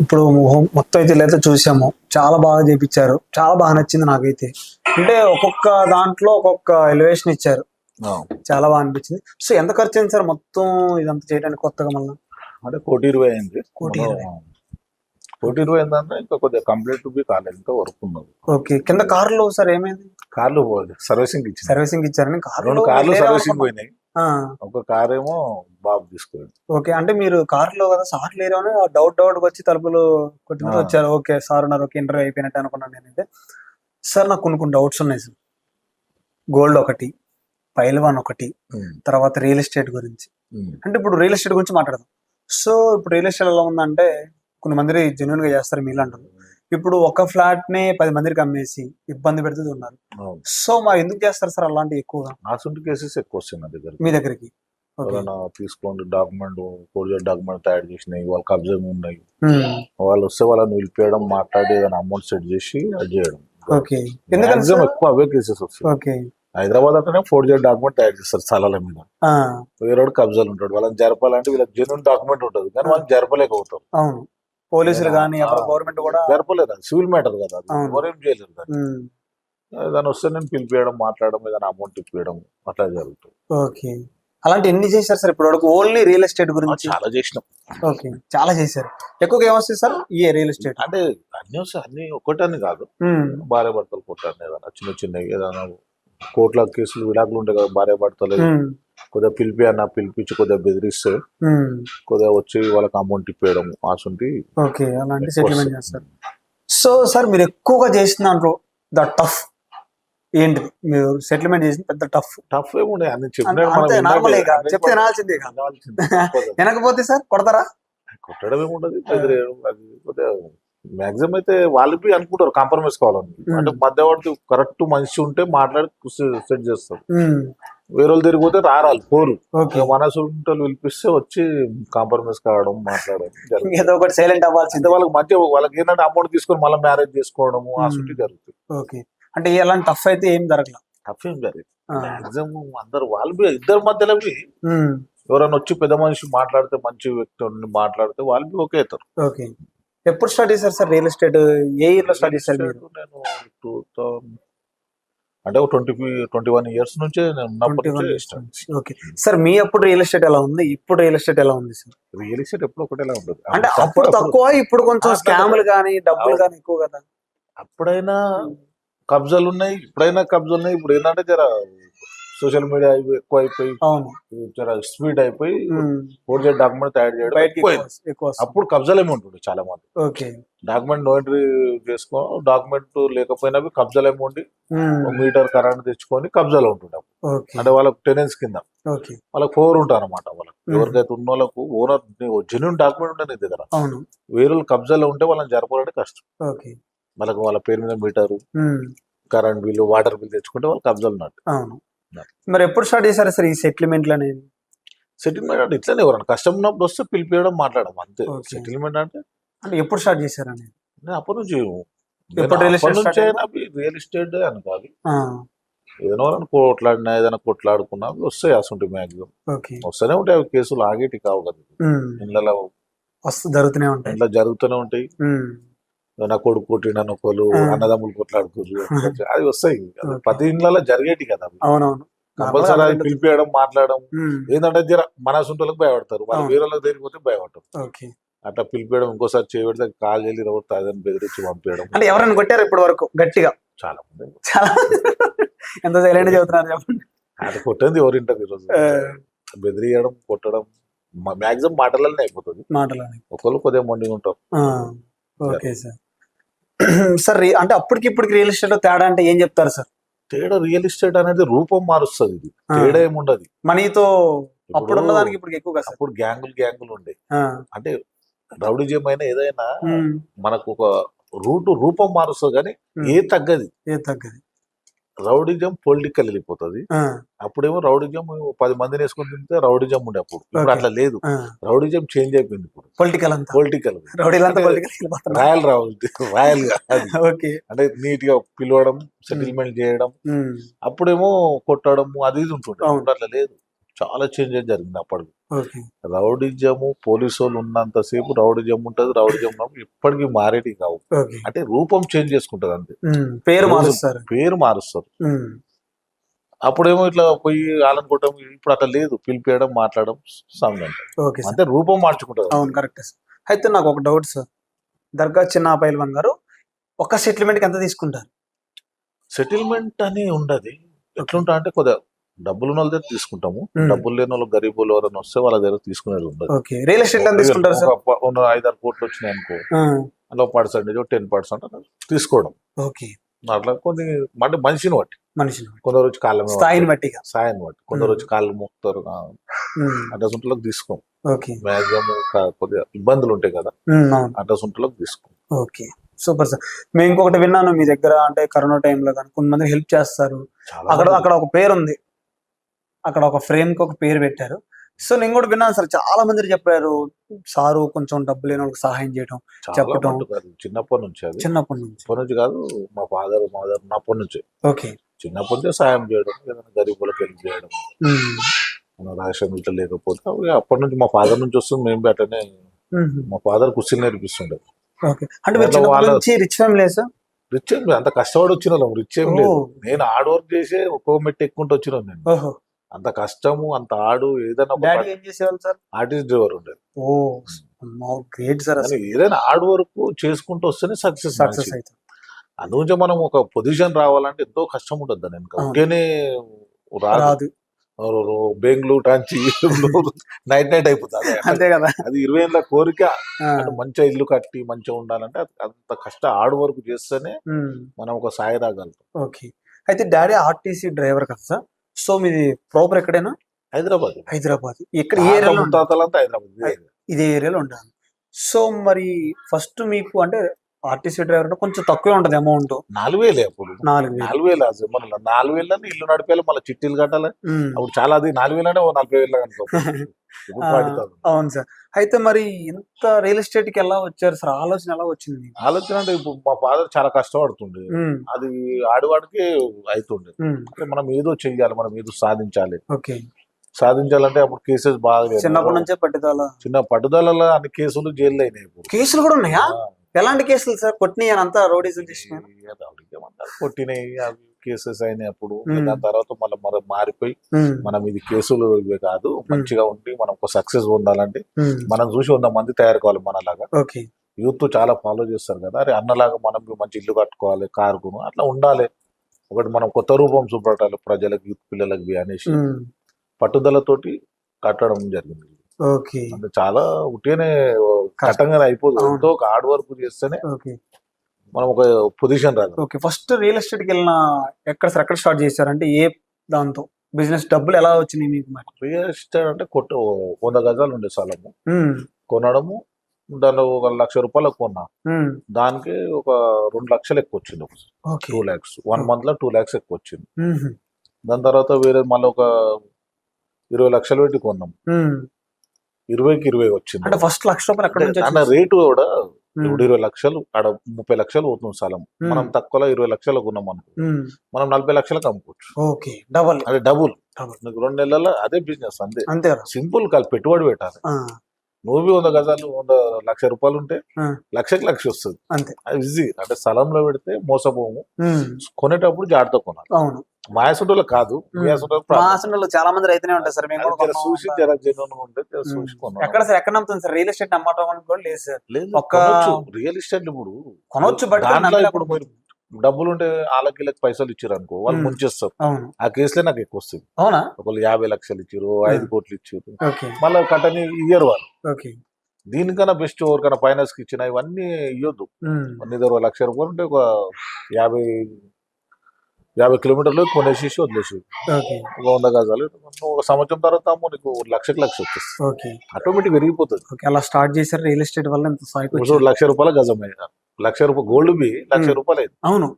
ఇప్పుడు మొత్తం అయితే లేదా చూసాము. చాలా బాగా చేపించారు. చాలా బాగా నచ్చింది నాకైతే. అంటే ఒక్కొక్క దాంట్లో ఒక్కొక్క ఎలివేషన్ ఇచ్చారు. చాలా బాగా అనిపించింది. సో ఎంత ఖర్చు అయింది సార్ మొత్తం ఇదంతా చేయడానికి కొత్తగా మళ్ళీ? అంటే కోటి ఇరవై అయింది. కోటి ఇరవై. కోటి ఇరవై అయిందంటే ఇంకా కొద్దిగా కంప్లీట్ బి కాలేదు. ఇంకా వర్క్ ఉన్నది. ఓకే. కింద కార్లో సార్ ఏమైంది? కార్లు సర్వీసింగ్ ఇచ్చింది. సర్వీసింగ్ ఇచ్చారని కార్లో కార్లు సర్వీసింగ్. పోయినాయి. ఒక కార్ ఏమో బాబు తీసుకుపోయింది ఓకే. అంటే మీరు కార్లో కదా సార్ లేరు అని డౌట్ డౌట్ వచ్చి తలుపులు కొట్టుకుంటూ ఆ. వచ్చారు. ఓకే సార్ ఉన్నారు. ఓకే ఇంటర్వ్యూ అయిపోయినట్టు అనుకున్నాను నేనైతే. సార్ నాకు కొన్ని కొన్ని డౌట్స్ ఉన్నాయి సార్. గోల్డ్ ఒకటి పైల్వాన్ ఒకటి తర్వాత రియల్ ఎస్టేట్ గురించి. అంటే ఇప్పుడు రియల్ ఎస్టేట్ గురించి మాట్లాడదాం. సో ఇప్పుడు రియల్ ఎస్టేట్ ఎలా ఉందంటే కొన్ని మంది జెన్యున్గా చేస్తారు మీలాంటారు ఇప్పుడు ఒక ఫ్లాట్ నే పది మందికి అమ్మేసి ఇబ్బంది పెడుతూ ఉన్నారు. సో మరి ఎందుకు చేస్తారు సార్ అలాంటివి ఎక్కువగా? నాసుంటి కేసెస్ ఎక్కువ వస్తాయి నా దగ్గర మీ దగ్గరికి. తీసుకోండి డాక్యుమెంట్ కోరిజర్ డాక్యుమెంట్ తయారు చేసినాయి వాళ్ళ కబ్జా ఉన్నాయి. వాళ్ళు వస్తే వాళ్ళని నిలిపేయడం మాట్లాడి ఏదైనా అమౌంట్ సెట్ చేసి అది చేయడం? ఎక్కువ అవే కేసెస్ వస్తాయి. ఓకే. హైదరాబాద్ అంటేనే ఫోర్జర్ డాక్యుమెంట్ తయారు చేస్తారు స్థలాల మీద. వేరేవాడు కబ్జాలు ఉంటాడు వాళ్ళని జరపాలంటే వీళ్ళకి జెన్యున్ డాక్యుమెంట్ ఉంటుంది. కానీ వాళ్ళు జరపలేకపోతారు అవును. పోలీసులు కానీ గవర్నమెంట్ కూడా జరపలేదు సివిల్ మ్యాటర్ కదా. ఎవరేం చేయలేరు దాన్ని. వస్తే నేను పిలిపియడం మాట్లాడడం ఏదైనా అమౌంట్ ఇప్పియడం అట్లా జరుగుతుంది. ఓకే. అలాంటి ఎన్ని చేశారు సార్ ఇప్పుడు వరకు? ఓన్లీ రియల్ ఎస్టేట్ గురించి? చాలా చేసినాం. ఓకే. చాలా చేశారు. ఎక్కువగా ఏమొస్తుంది సార్? ఈ రియల్ ఎస్టేట్ అంటే అన్ని వస్తాయి. అన్ని ఒకటని కాదు. భార్య భర్తలు కొట్టాను ఏదైనా చిన్న చిన్న ఏదైనా కోట్ల కేసులు విడాకులు ఉంటాయి కదా భార్య భర్తలు కొద్దిగా పిలిపి అన్న పిలిపించి కొద్దిగా బెదిరిస్తే కొద్దిగా వచ్చి వాళ్ళకి అమౌంట్ ఇప్పేయడం ఆసుంటి ఓకే అలాంటి సెటిల్మెంట్ చేస్తారు. సో సార్ మీరు ఎక్కువగా చేసిన దాంట్లో ద టఫ్ ఏంటిది మీరు సెటిల్మెంట్ చేసిన పెద్ద టఫ్? టఫ్ ఏముండే చెప్పినాడు కదా. చెప్తే వినాల్సిందే. వెనకపోతే సార్ కొడతారా? కొట్టడం ఏముండదు మాక్సిమం అయితే వాళ్ళకి అనుకుంటారు కాంప్రమైజ్ కావాలని. అంటే మధ్యవర్తి కరెక్ట్ మనిషి ఉంటే మాట్లాడి సెట్ చేస్తారు. వేరే తిరిగిపోతే రారాలు పోరు. ఓకే. ఇక మనసు ఉంటే పిలిపిస్తే వచ్చి కాంప్రమైజ్ కావడం మాట్లాడడం ఏదో ఒకటి సైలెంట్ అవ్వాల్సిందే. అంటే వాళ్ళకి మధ్య వాళ్ళకి ఏంటంటే అమౌంట్ తీసుకొని మళ్ళీ మ్యారేజ్ చేసుకోవడము ఆ. సుట్టి జరుగుతుంది. ఓకే. అంటే ఎలాంటి టఫ్ అయితే ఏం జరగల? తప్పేం జరిగింది. మాక్సిమం అందరు వాళ్ళు ఇద్దరు మధ్యలో ఎవరైనా వచ్చి పెద్ద మనిషి మాట్లాడితే మంచి వ్యక్తి మాట్లాడితే వాళ్ళు ఓకే అవుతారు. ఓకే. ఎప్పుడు స్టార్ట్ చేశారు సార్ రియల్ ఎస్టేట్ ఏ ఇయర్లో స్టార్ట్ చేశారు నేను టూ థౌసండ్ అంటే ఒక ట్వంటీ ట్వంటీ వన్ ఇయర్స్ నుంచే ఓకే. సార్ మీ అప్పుడు రియల్ ఎస్టేట్ ఎలా ఉంది? ఇప్పుడు రియల్ ఎస్టేట్ ఎలా ఉంది సార్? రియల్ ఎస్టేట్ ఎప్పుడు ఒకటేలా ఉంటుంది అంటే అప్పుడు తక్కువ ఇప్పుడు కొంచెం స్కాములు కానీ డబ్బులు. కానీ ఎక్కువ కదా. అప్పుడైనా కబ్జాలు ఉన్నాయి ఇప్పుడైనా కబ్జాలు ఉన్నాయి ఇప్పుడు ఏంటంటే జర సోషల్ మీడియా ఎక్కువ అయిపోయి స్పీడ్ అయిపోయి. ఫోర్జెడ్ డాక్యుమెంట్ తయారు చేయడం. అప్పుడు కబ్జాలు ఏమి ఉంటుండే చాలా మంది. ఓకే. డాక్యుమెంట్ నో ఎంట్రీ చేసుకో డాక్యుమెంట్ లేకపోయినా కబ్జాలు ఉండి. మీటర్ కరెంట్ తెచ్చుకొని కబ్జాలో ఉంటుండే అంటే వాళ్ళకి టెనెన్స్ కింద. ఓకే. వాళ్ళకి ఫోర్ ఉంటారు అనమాట వాళ్ళకి. ఎవరికైతే ఉన్న వాళ్ళకు ఓనర్ జెన్యున్ డాక్యుమెంట్ ఉండే నీ దగ్గర. వేరే కబ్జాలో ఉంటే వాళ్ళని జరపాలంటే కష్టం. వాళ్ళకి వాళ్ళ పేరు మీద meter. Current bill water bill తెచ్చుకుంటే వాళ్ళు కబ్జాలు ఉన్నట్టు మరి ఎప్పుడు స్టార్ట్ చేశారు సార్ ఈ సెటిల్మెంట్లు అనేది సెటిల్మెంట్ అంటే ఇట్లనే ఎవరైనా కష్టం ఉన్నప్పుడు వస్తే పిలిపియడం మాట్లాడడం అంతే. సెటిల్మెంట్ అంటే? అంటే ఎప్పుడు స్టార్ట్ చేశారు అనేది? నేను అప్పటి నుంచి? రియల్ ఎస్టేట్ అనుకోవాలి ఆ, ఏదైనా కొట్లాడినా ఏదైనా కొట్లాడుకున్నా వస్తాయి అసలు మ్యాక్సిమం వస్తూనే ఉంటాయి అవి కేసులు ఆగేటి కావు కదా. ఇళ్ళలో వస్తు జరుగుతూనే ఉంటాయి. ఇంట్లో జరుగుతూనే ఉంటాయి. నా కొడుకు కొట్టిన నొక్కలు ఆ. అన్నదమ్ములు కొట్లాడుకోరు అది వస్తాయి. ప్రతి ఇళ్ళలో జరిగేటి కదా అవి. అవునవును. కంపల్సరీ పిలిపియడం మాట్లాడడం. ఏంటంటే జర భయపడతారు. వాళ్ళు. వేరే వాళ్ళకి తిరిగిపోతే భయపడతారు అట్లా పిలిపియడం ఇంకోసారి చేయబడితే కాల్ వెళ్ళి రోడ్ తాదని బెదిరించి పంపించడం అంటే ఎవరైనా కొట్టారు ఇప్పటి వరకు గట్టిగా? చాలా మంది. చాలా ఎంత సైలెంట్ చదువుతున్నారు చెప్పండి. అది కొట్టింది ఎవరింటారు ఈరోజు ఆ. బెదిరియడం కొట్టడం మాక్సిమం మాటలనే అయిపోతుంది. మాటలు ఒకళ్ళు కొద్దిగా మొండిగా ఉంటారు ఓకే సార్. సార్ అంటే అప్పటికి ఇప్పటికి రియల్ ఎస్టేట్లో తేడా అంటే ఏం చెప్తారు సార్? తేడా రియల్ ఎస్టేట్ అనేది రూపం మారుస్తుంది ఇది. తేడా ఏముండదు. మనీతో అప్పుడు ఉన్న దానికి ఇప్పుడు ఎక్కువ కదా సార్? అప్పుడు గ్యాంగులు గ్యాంగులు ఉండే. అంటే రౌడీజం అయినా ఏదైనా మనకు ఒక రూట్ రూపం మారుస్తుంది కానీ. ఏ తగ్గది. ఏ తగ్గది. రౌడిజం పొలిటికల్ వెళ్ళిపోతుంది. అప్పుడేమో రౌడిజం పది మందిని వేసుకొని తింటే రౌడిజం ఉండే అప్పుడు. ఇప్పుడు. అట్లా లేదు. రౌడిజం చేంజ్ అయిపోయింది ఇప్పుడు. పొలిటికల్ అంతా. పొలిటికల్. రాయల్ రౌడీ రాయల్గా అంటే నీట్గా పిలవడం సెటిల్మెంట్ చేయడం. అప్పుడేమో కొట్టడం అది ఇది ఉంటుండే. అట్లా లేదు. చాలా చేంజెస్ జరిగింది అప్పటికి రౌడిజము పోలీసు వాళ్ళు ఉన్నంతసేపు రౌడిజం ఉంటుంది రౌడిజం ఇప్పటికీ మారేటి కావు. అంటే రూపం చేంజ్ చేసుకుంటది అంతే. పేరు మారుస్తారు. పేరు మారుస్తారు. అప్పుడేమో ఇట్లా పోయి ఆలనుకోవటం ఇప్పుడు అట్లా లేదు. పిలిపేయడం మాట్లాడడం సాంగ్ అంటే రూపం మార్చుకుంటది అవును కరెక్ట్ సార్. అయితే నాకు ఒక డౌట్ సార్. దర్గా చిన్న పైల్వాన్ గారు ఒక సెటిల్మెంట్కి ఎంత తీసుకుంటారు? సెటిల్మెంట్ అని ఉండదు. ఎట్లుంటా అంటే కొద్దిగా డబ్బులు ఉన్న వాళ్ళ దగ్గర తీసుకుంటాము. డబ్బులు లేని వాళ్ళు గరీబులు ఎవరైనా వస్తే వాళ్ళ దగ్గర తీసుకునేది ఉండదు. ఓకే. రియల్ ఎస్టేట్ తీసుకుంటారు సార్? ఐదారు కోట్లు వచ్చినాయి అనుకో అందులో పర్సెంటేజ్ టెన్ పర్సెంట్ తీసుకోవడం. ఓకే. అట్లా కొన్ని అంటే మనిషిని బట్టి. మనిషిని కొందరు వచ్చి కాళ్ళ మీద స్థాయిని. బట్టిగా. సాయం బట్టి. కొందరు. వచ్చి కాళ్ళు మొక్కుతారు ఉమ్, అట్లా సుంటలకు తీసుకోం. ఓకే. మ్యాక్సిమం కొద్దిగా ఇబ్బందులు ఉంటాయి కదా. అట్లా సుంటలకు తీసుకోం. ఓకే. Super sir. మేము ఇంకొకటి విన్నాను మీ దగ్గర అంటే కరోనా టైంలో కానీ కొంతమంది హెల్ప్ చేస్తారు. అక్కడ అక్కడ ఒక పేరు ఉంది అక్కడ ఒక ఫ్రేమ్కి ఒక పేరు పెట్టారు. సో నేను కూడా విన్నాను సార్ చాలా మంది చెప్పారు సారు కొంచెం డబ్బు లేని వాళ్ళకి సహాయం చేయడం అది చిన్నప్పటి నుంచి చిన్నప్పటి నుంచి. నుంచి కాదు మా ఫాదర్ మదర్ ఉన్నప్పటి నుంచి. ఓకే. చిన్నప్పటి నుంచి సాయం చేయడం ఏదైనా గరీబులకు హెల్ప్ చేయడం. ఇట్లా లేకపోతే అప్పటి నుంచి మా ఫాదర్ నుంచి వస్తుంది మేము అట్లనే మా ఫాదర్ కుస్తీ నేర్పిస్తుండే. ఓకే. అంటే రిచ్ ఫ్యామిలీ సార్? రిచ్ ఏం లేదు. అంత కష్టపడి వచ్చిన రిచ్ ఏం లేదు. నేను హార్డ్ వర్క్ చేసే ఒక్కో మెట్టు ఎక్కుంటూ వచ్చినాను నేను. ఓహో. అంత కష్టము అంత ఆడు ఏదైనా డాడీ ఏం చేసేవాళ్ళు సార్? ఆర్టిస్ట్ డ్రైవర్ ఉండేది ఓ గ్రేట్ సార్ అసలు. ఏదైనా హార్డ్ వర్క్ చేసుకుంటూ వస్తేనే సక్సెస్ సక్సెస్ అయితే అందుగురించి మనం ఒక పొజిషన్ రావాలంటే ఎంతో కష్టం ఉంటుంది దాని వెనక. ఒకేనే రాదు. బెంగళూరు టాంచి నైట్ నైట్ అయిపోతుంది. అంతే కదా. అది ఇరవై ఏళ్ళ కోరిక. మంచిగా ఇల్లు కట్టి మంచిగా ఉండాలంటే అంత కష్ట హార్డ్ వర్క్ చేస్తేనే మనం ఒక సాయి రాగలుగుతాం ఓకే. అయితే డాడీ ఆర్టీసీ డ్రైవర్ కదా సార్? సో మీది ప్రాపర్ ఎక్కడైనా హైదరాబాద్ హైదరాబాద్ ఎక్కడ ఏ ఏరియాలో? ముత్తాతలంతా హైదరాబాద్ ఇదే. ఇదే ఏరియాలో ఉంటాను సో మరి ఫస్ట్ మీకు అంటే ఆర్టీసీ డ్రైవర్ అంటే కొంచెం తక్కువే ఉంటది అమౌంట్. నాలుగు వేలే అప్పుడు. నాలుగు వేలు నాలుగు వేలు అది మన నాలుగు వేలని ఇల్లు నడిపేయాలి మళ్ళీ చిట్టీలు కట్టాలి. ఉమ్, అప్పుడు చాలా అది నాలుగు వేలనే ఓ నలభై వేలు అనుకో. ఇప్పుడు ఆ, పడుతుంది? అవును సార్. అయితే మరి ఇంత రియల్ ఎస్టేట్కి ఎలా వచ్చారు సార్? ఆలోచన ఎలా వచ్చింది మీకు? ఆలోచన అంటే ఇప్పుడు మా ఫాదర్ చాలా కష్టపడుతుండే. ఉమ్, అది ఆడవాడికి అవుతుండే ఉమ్, అంటే మనం ఏదో చెయ్యాలి మనం ఏదో సాధించాలి. ఓకే. సాధించాలంటే అప్పుడు కేసెస్ బాగా లేవు. చిన్నప్పటి నుంచే పట్టుదల. చిన్న పట్టుదలలో అన్ని కేసులు జైల్లో అయినాయి ఇప్పుడు. కేసులు కూడా ఉన్నాయా? ఆ, ఎలాంటి కేసులు సార్? కొట్టినాయి అని అంతా రోడీజం చేసిన. కొట్టినాయి కేసెస్ మ్మ్. దాని తర్వాత మళ్ళీ మన మారిపోయి మనం ఇది కేసులు ఇవే కాదు మంచిగా ఉండి మనం ఒక సక్సెస్ పొందాలంటే మనం చూసి వంద మంది తయారు కావాలి మనలాగా. యూత్ చాలా ఫాలో చేస్తారు కదా. అరే అన్నలాగా మనం మంచి ఇల్లు కట్టుకోవాలి కారు కొను అట్లా ఉండాలి. ఒకటి మనం కొత్త రూపం చూపెట్టాలి ప్రజలకు యూత్ పిల్లలకి అనేసి. పట్టుదలతోటి కట్టడం జరిగింది. ఓకే. అంటే చాలా ఉట్టిగానే కట్టంగానే అయిపోదు. అవును. ఎంతో ఒక హార్డ్ వర్క్ చేస్తేనే మనం ఒక పొజిషన్ రాదు ఓకే. ఫస్ట్ రియల్ ఎస్టేట్కి వెళ్ళిన ఎక్కడ ఎక్కడ స్టార్ట్ చేశారంటే ఏ దాంతో? బిజినెస్ డబ్బులు ఎలా వచ్చినాయి మీకు మరి? రియల్ ఎస్టేట్ అంటే కొట్ట వంద గజాలు ఉండే స్థలము. కొనడము దానిలో ఒక లక్ష రూపాయలకు కొన్నా. దానికి ఒక రెండు లక్షలు ఎక్కువ వచ్చింది టూ ల్యాక్స్. వన్ మంత్లో టూ ల్యాక్స్ ఎక్కువ వచ్చింది. దాని తర్వాత వేరే మళ్ళీ ఒక ఇరవై లక్షలు పెట్టి కొన్నాం. ఇరవైకి ఇరవై వచ్చింది. అంటే ఫస్ట్ లక్ష రూపాయలు అన్న? రేటు కూడా ఇప్పుడు ఇరవై లక్షలు ఆడ ముప్పై లక్షలు పోతుంది స్థలం. మనం తక్కువలో ఇరవై లక్షలు కొన్నాం అనుకో. మనం నలభై లక్షలకు అమ్ముకోవచ్చు. ఓకే. డబల్. అదే డబుల్. నీకు రెండు నెలల్లో అదే బిజినెస్ అంతే. అంతే సింపుల్ కాదు పెట్టుబడి పెట్టాలి. నువ్వు వంద గజాలు వంద లక్ష రూపాయలు ఉంటే. లక్షకి లక్ష వస్తుంది. అంతే. అది ఈజీ అంటే స్థలంలో పెడితే మోసపోము. కొనేటప్పుడు జాగ్రత్త కొనాలి. అవును. మాయాసుంటలో కాదు ఉమ్. మాయాసుంటలో మా హాస్టల్లో చాలా మంది రైతునే ఉంటారు సార్. మేము. చూసి. ఎక్కడ సార్? ఎక్కడ నమ్ముతుంది సార్? రియల్ ఎస్టేట్ నమ్మటం కూడా లేదు సార్. కొనొచ్చు. రియల్ ఎస్టేట్ ఇప్పుడు కొనొచ్చు బట్ ఇప్పుడు మీరు డబ్బులు ఉంటే వాళ్ళకి పైసలు ఇచ్చారు అనుకో వాళ్ళు. ముంచేస్తారు. ఆ కేసులే నాకు ఎక్కువ వస్తుంది అవునా? ఒకళ్ళు యాభై లక్షలు ఇచ్చారు ఐదు కోట్లు ఇచ్చారు మళ్ళీ కట్టని ఇయ్యరు వాళ్ళు. దీనికన్నా బెస్ట్ ఎవరికైనా ఫైనాన్స్కి ఇచ్చిన ఇవన్నీ ఇవ్వద్దు దగ్గర ఒక లక్ష రూపాయలు ఉంటే ఒక యాభై యాభై కిలోమీటర్లు కొనేసేసి వదిలేసి ఒక వంద గజాలు. ఒక సంవత్సరం తర్వాత నీకు లక్షకి లక్ష వచ్చేస్తుంది. ఓకే. ఆటోమేటిక్ పెరిగిపోతుంది. ఓకే అలా స్టార్ట్ చేశారు రియల్ ఎస్టేట్ వల్ల. లక్ష రూపాయల గజం అయింది లక్ష రూపాయలు గోల్డ్ బి లక్ష. రూపాయలు అవును.